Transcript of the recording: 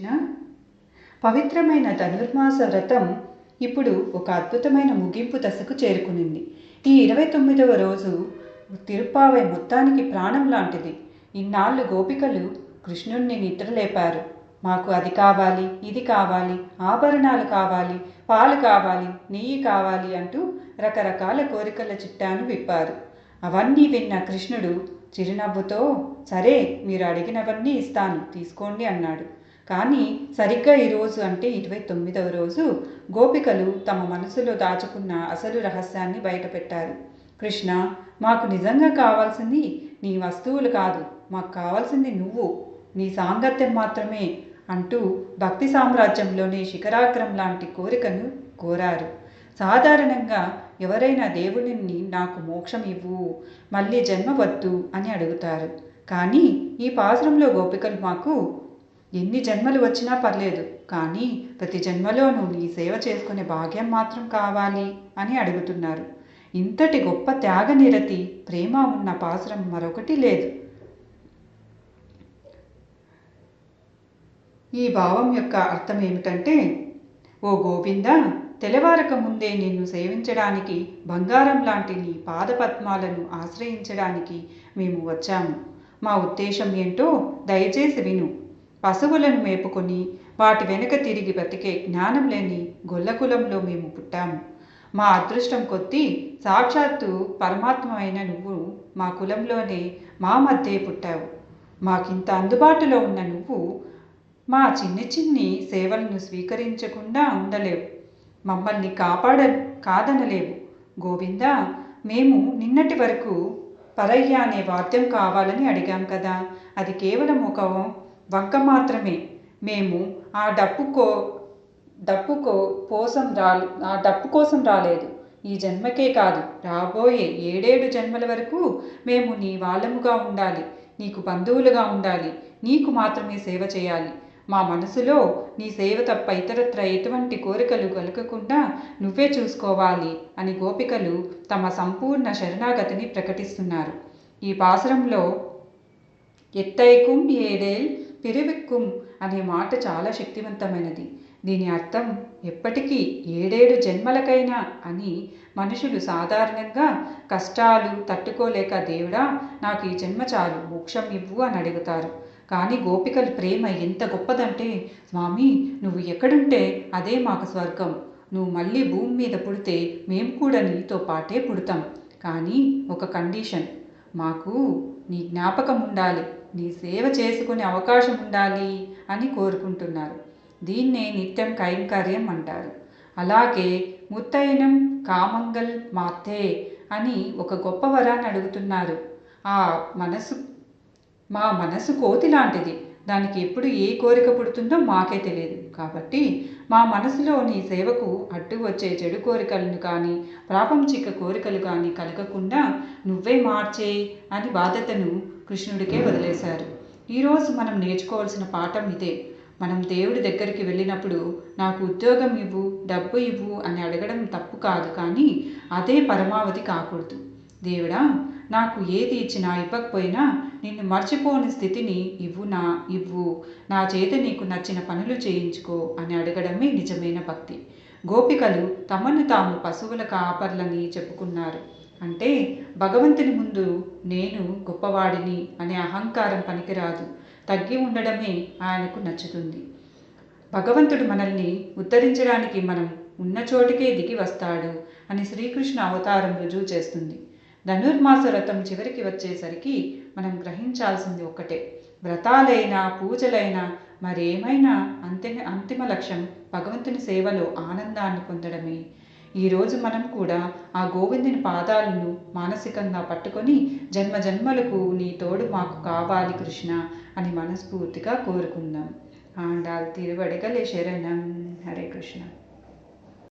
కృష్ణ. పవిత్రమైన ధనుర్మాస వ్రతం ఇప్పుడు ఒక అద్భుతమైన ముగింపు దశకు చేరుకునింది. ఈ ఇరవై తొమ్మిదవ రోజు తిరుప్పావై మొత్తానికి ప్రాణం లాంటిది. ఇన్నాళ్ళు గోపికలు కృష్ణుణ్ణి నిద్రలేపారు. మాకు అది కావాలి ఇది కావాలి ఆభరణాలు కావాలి పాలు కావాలి నెయ్యి కావాలి అంటూ రకరకాల కోరికల చిట్టాను విప్పారు. అవన్నీ విన్న కృష్ణుడు చిరునవ్వుతో సరే మీరు అడిగినవన్నీ ఇస్తాను తీసుకోండి అన్నాడు. కానీ సరిగ్గా ఈరోజు అంటే ఇరవై తొమ్మిదవ రోజు గోపికలు తమ మనసులో దాచుకున్న అసలు రహస్యాన్ని బయటపెట్టారు. కృష్ణ మాకు నిజంగా కావాల్సింది నీ వస్తువులు కాదు మాకు కావాల్సింది నువ్వు నీ సాంగత్యం మాత్రమే అంటూ భక్తి సామ్రాజ్యంలోని శిఖరాగ్రం లాంటి కోరికను కోరారు. సాధారణంగా ఎవరైనా దేవుడిని నాకు మోక్షం ఇవ్వు మళ్ళీ జన్మ వద్దు అని అడుగుతారు. కానీ ఈ పాశ్రంలో గోపికలు మాకు ఎన్ని జన్మలు వచ్చినా పర్లేదు కానీ ప్రతి జన్మలోనూ నీ సేవ చేసుకునే భాగ్యం మాత్రం కావాలి అని అడుగుతున్నారు. ఇంతటి గొప్ప త్యాగ నిరతి ప్రేమ ఉన్న పాసురం మరొకటి లేదు. ఈ భావం యొక్క అర్థం ఏమిటంటే ఓ గోవింద తెలవారక ముందే నిన్ను సేవించడానికి బంగారం లాంటి నీ పాదపద్మాలను ఆశ్రయించడానికి మేము వచ్చాము. మా ఉద్దేశం ఏంటో దయచేసి విను. పశువులను మేపుకొని వాటి వెనుక తిరిగి బతికే జ్ఞానం లేని గొల్లకులంలో మేము పుట్టాము. మా అదృష్టం కొద్దీ సాక్షాత్తు పరమాత్మ అయిన నువ్వు మా కులంలోనే మా మధ్యే పుట్టావు. మాకింత అందుబాటులో ఉన్న నువ్వు మా చిన్ని చిన్ని సేవలను స్వీకరించకుండా ఉండలేవు. మమ్మల్ని కాపాడ కాదనలేవు. గోవింద మేము నిన్నటి వరకు పరయ్య అనే వాద్యం కావాలని అడిగాం కదా. అది కేవలం ఒక వంక మాత్రమే. మేము ఆ డప్పుకో డప్పుకో కోసం రాలే ఆ డప్పు కోసం రాలేదు. ఈ జన్మకే కాదు. రాబోయే ఏడేడు జన్మల వరకు మేము నీ వాళ్ళముగా ఉండాలి. నీకు బంధువులుగా ఉండాలి. నీకు మాత్రమే సేవ చేయాలి. మా మనసులో నీ సేవ తప్ప ఇతరత్ర ఎటువంటి కోరికలు కలగకుండా నువ్వే చూసుకోవాలి అని గోపికలు తమ సంపూర్ణ శరణాగతిని ప్రకటిస్తున్నారు. ఈ పాసురంలో ఎత్తైకుం ఏడేల్ పిరివిక్కుం అనే మాట చాలా శక్తివంతమైనది. దీని అర్థం ఎప్పటికీ ఏడేడు జన్మలకైనా అని మనుషులు సాధారణంగా కష్టాలు తట్టుకోలేక దేవుడా నాకు ఈ జన్మ చాలు మోక్షం ఇవ్వు అని అడుగుతారు. కానీ గోపికల ప్రేమ ఎంత గొప్పదంటే స్వామి నువ్వు ఎక్కడుంటే అదే మాకు స్వర్గం. నువ్వు మళ్ళీ భూమి మీద పుడితే మేము కూడా నీతో పాటే పుడతాం. కానీ ఒక కండిషన్ మాకు నీ జ్ఞాపకం ఉండాలి. నీ సేవ చేసుకునే అవకాశం ఉండాలి అని కోరుకుంటున్నారు. దీన్నే నిత్యం కైంకర్యం అంటారు. అలాగే ముత్తైనం కామంగల్ మాతే అని ఒక గొప్ప వరాన్ని అడుగుతున్నారు. ఆ మనసు మా మనసు కోతి లాంటిది. దానికి ఎప్పుడు ఏ కోరిక పుడుతుందో మాకే తెలియదు. కాబట్టి మా మనసులో నీ సేవకు అడ్డు వచ్చే చెడు కోరికలను కానీ ప్రాపంచిక కోరికలు కానీ కలగకుండా నువ్వే మార్చే అని బాధ్యతను కృష్ణుడికే వదిలేశారు. ఈరోజు మనం నేర్చుకోవాల్సిన పాఠం ఇదే. మనం దేవుడి దగ్గరికి వెళ్ళినప్పుడు నాకు ఉద్యోగం ఇవ్వు డబ్బు ఇవ్వు అని అడగడం తప్పు కాదు కానీ అదే పరమావధి కాకూడదు. దేవుడా నాకు ఏది ఇచ్చినా ఇవ్వకపోయినా నిన్ను మర్చిపోని స్థితిని ఇవ్వు నా ఇవ్వు. నా చేత నీకు నచ్చిన పనులు చేయించుకో అని అడగడమే నిజమైన భక్తి. గోపికలు తమను తాము పశువుల కాపర్లని చెప్పుకున్నారు. అంటే భగవంతుని ముందు నేను గొప్పవాడిని అనే అహంకారం పనికిరాదు. తగ్గి ఉండడమే ఆయనకు నచ్చుతుంది. భగవంతుడు మనల్ని ఉద్ధరించడానికి మనం ఉన్న చోటికే దిగి వస్తాడు అని శ్రీకృష్ణ అవతారం రుజువు చేస్తుంది. ధనుర్మాస వ్రతం చివరికి వచ్చేసరికి మనం గ్రహించాల్సింది ఒక్కటే. వ్రతాలైనా పూజలైనా మరేమైనా అంతిమ అంతిమ లక్ష్యం భగవంతుని సేవలో ఆనందాన్ని పొందడమే. ఈరోజు మనం కూడా ఆ గోవిందుని పాదాలను మానసికంగా పట్టుకొని జన్మ జన్మలకు నీ తోడు మాకు కావాలి కృష్ణ అని మనస్ఫూర్తిగా కోరుకుందాం. ఆండాల్ తిరువడిగలే శరణం. హరే కృష్ణ.